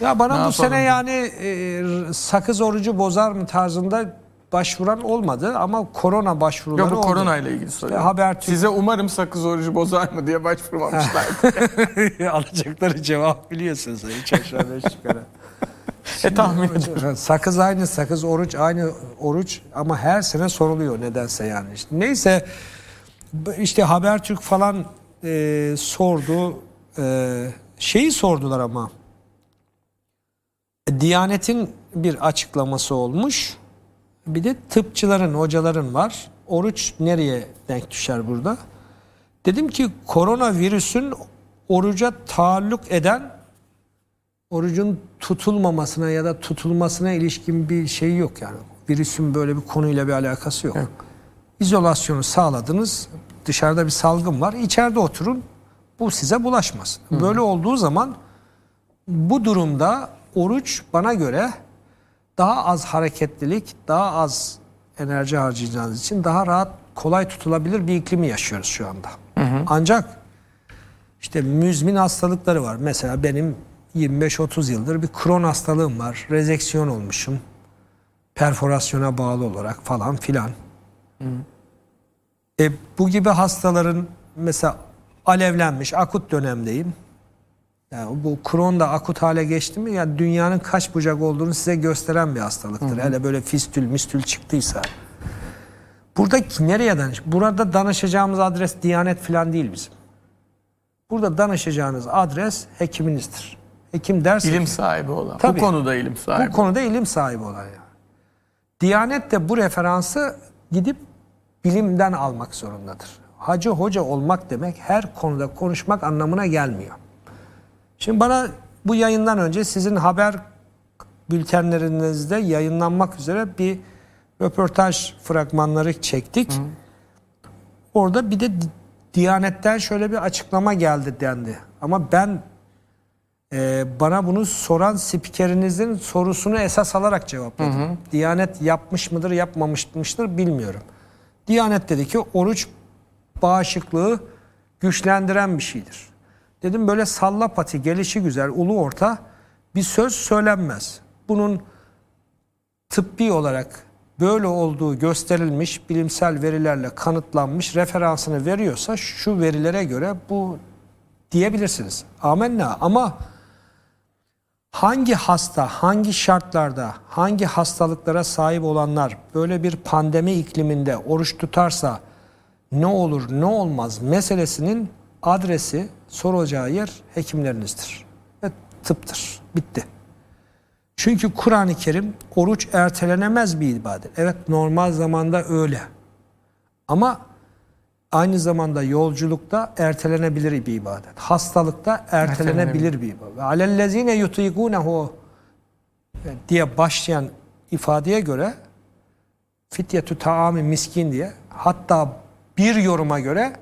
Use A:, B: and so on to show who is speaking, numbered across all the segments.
A: Ya bana
B: Ne
A: bu sene yani e, sakız orucu bozar mı tarzında başvuran olmadı ama korona başvuruları
B: Yok bu
A: oldu.
B: korona ile ilgili soruyorum.
A: Habertürk-
B: Size umarım sakız orucu bozar mı diye başvurmamışlar.
A: Alacakları cevap biliyorsunuz. Hiç aşağı beş yukarı.
B: e tahmin ediyorum.
A: Sakız aynı sakız, oruç aynı oruç ama her sene soruluyor nedense yani. İşte neyse işte Habertürk falan e, sordu. E, şeyi sordular ama. Diyanet'in bir açıklaması olmuş. Bir de tıpçıların, hocaların var. Oruç nereye denk düşer burada? Dedim ki koronavirüsün oruca taalluk eden orucun tutulmamasına ya da tutulmasına ilişkin bir şey yok yani. Virüsün böyle bir konuyla bir alakası yok. İzolasyonu sağladınız. Dışarıda bir salgın var. İçeride oturun. Bu size bulaşmasın. Böyle olduğu zaman bu durumda oruç bana göre daha az hareketlilik, daha az enerji harcayacağınız için daha rahat, kolay tutulabilir bir iklimi yaşıyoruz şu anda. Ancak işte müzmin hastalıkları var. Mesela benim 25-30 yıldır bir kron hastalığım var. Rezeksiyon olmuşum. Perforasyona bağlı olarak falan filan. E, bu gibi hastaların mesela alevlenmiş akut dönemdeyim. Yani bu kron da akut hale geçti mi yani dünyanın kaç bucak olduğunu size gösteren bir hastalıktır. Hele böyle fistül mistül çıktıysa. Burada nereye danış? Burada danışacağımız adres Diyanet falan değil bizim. Burada danışacağınız adres hekiminizdir. Hekim derse
B: İlim sahibi olan.
A: Tabii.
B: Bu konuda ilim sahibi.
A: bu konuda ilim sahibi olan yani. Diyanet de bu referansı gidip bilimden almak zorundadır. Hacı hoca olmak demek her konuda konuşmak anlamına gelmiyor. Şimdi bana bu yayından önce sizin haber bültenlerinizde yayınlanmak üzere bir röportaj fragmanları çektik. Orada bir de Di- Diyanet'ten şöyle bir açıklama geldi dendi. Ama ben e, bana bunu soran spikerinizin sorusunu esas alarak cevapladım. Diyanet yapmış mıdır yapmamış mıdır bilmiyorum. Diyanet dedi ki oruç bağışıklığı güçlendiren bir şeydir. Dedim böyle salla pati gelişi güzel ulu orta bir söz söylenmez. Bunun tıbbi olarak böyle olduğu gösterilmiş, bilimsel verilerle kanıtlanmış referansını veriyorsa şu verilere göre bu diyebilirsiniz. Amenna ama hangi hasta, hangi şartlarda, hangi hastalıklara sahip olanlar böyle bir pandemi ikliminde oruç tutarsa ne olur ne olmaz meselesinin adresi soracağı yer hekimlerinizdir ve tıptır. Bitti. Çünkü Kur'an-ı Kerim oruç ertelenemez bir ibadet. Evet normal zamanda öyle. Ama aynı zamanda yolculukta ertelenebilir bir ibadet. Hastalıkta ertelenebilir bir ibadet. Alellezine yutigunehu diye başlayan ifadeye göre fityetü taami miskin diye hatta bir yoruma göre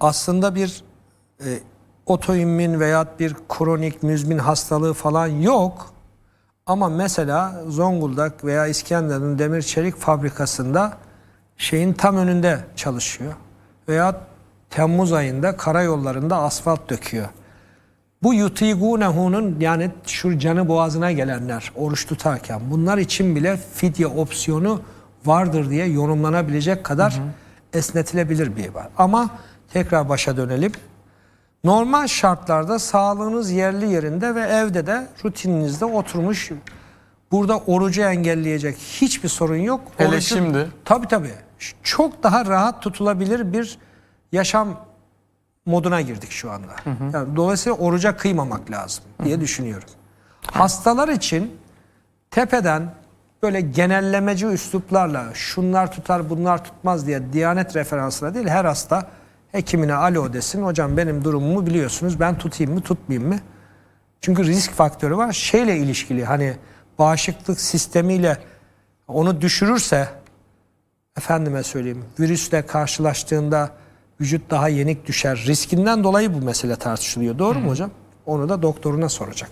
A: aslında bir e, otoimmün veya bir kronik müzmin hastalığı falan yok. Ama mesela Zonguldak veya İskenderun demir çelik fabrikasında şeyin tam önünde çalışıyor. Veya Temmuz ayında karayollarında asfalt döküyor. Bu yutigunehu'nun yani şu canı boğazına gelenler oruç tutarken bunlar için bile fidye opsiyonu vardır diye yorumlanabilecek kadar esnetilebilir bir ibadet. Ama tekrar başa dönelim. Normal şartlarda sağlığınız yerli yerinde ve evde de rutininizde oturmuş. Burada orucu engelleyecek hiçbir sorun yok.
B: Hele
A: Orucu-
B: şimdi.
A: Tabii tabii. Çok daha rahat tutulabilir bir yaşam moduna girdik şu anda. Yani dolayısıyla oruca kıymamak lazım diye düşünüyorum. Hastalar için tepeden böyle genellemeci üsluplarla şunlar tutar bunlar tutmaz diye Diyanet referansına değil her hasta hekimine alo desin. Hocam benim durumumu biliyorsunuz ben tutayım mı tutmayayım mı? Çünkü risk faktörü var. Şeyle ilişkili hani bağışıklık sistemiyle onu düşürürse efendime söyleyeyim virüsle karşılaştığında vücut daha yenik düşer. Riskinden dolayı bu mesele tartışılıyor. Doğru mu hocam? Onu da doktoruna soracak.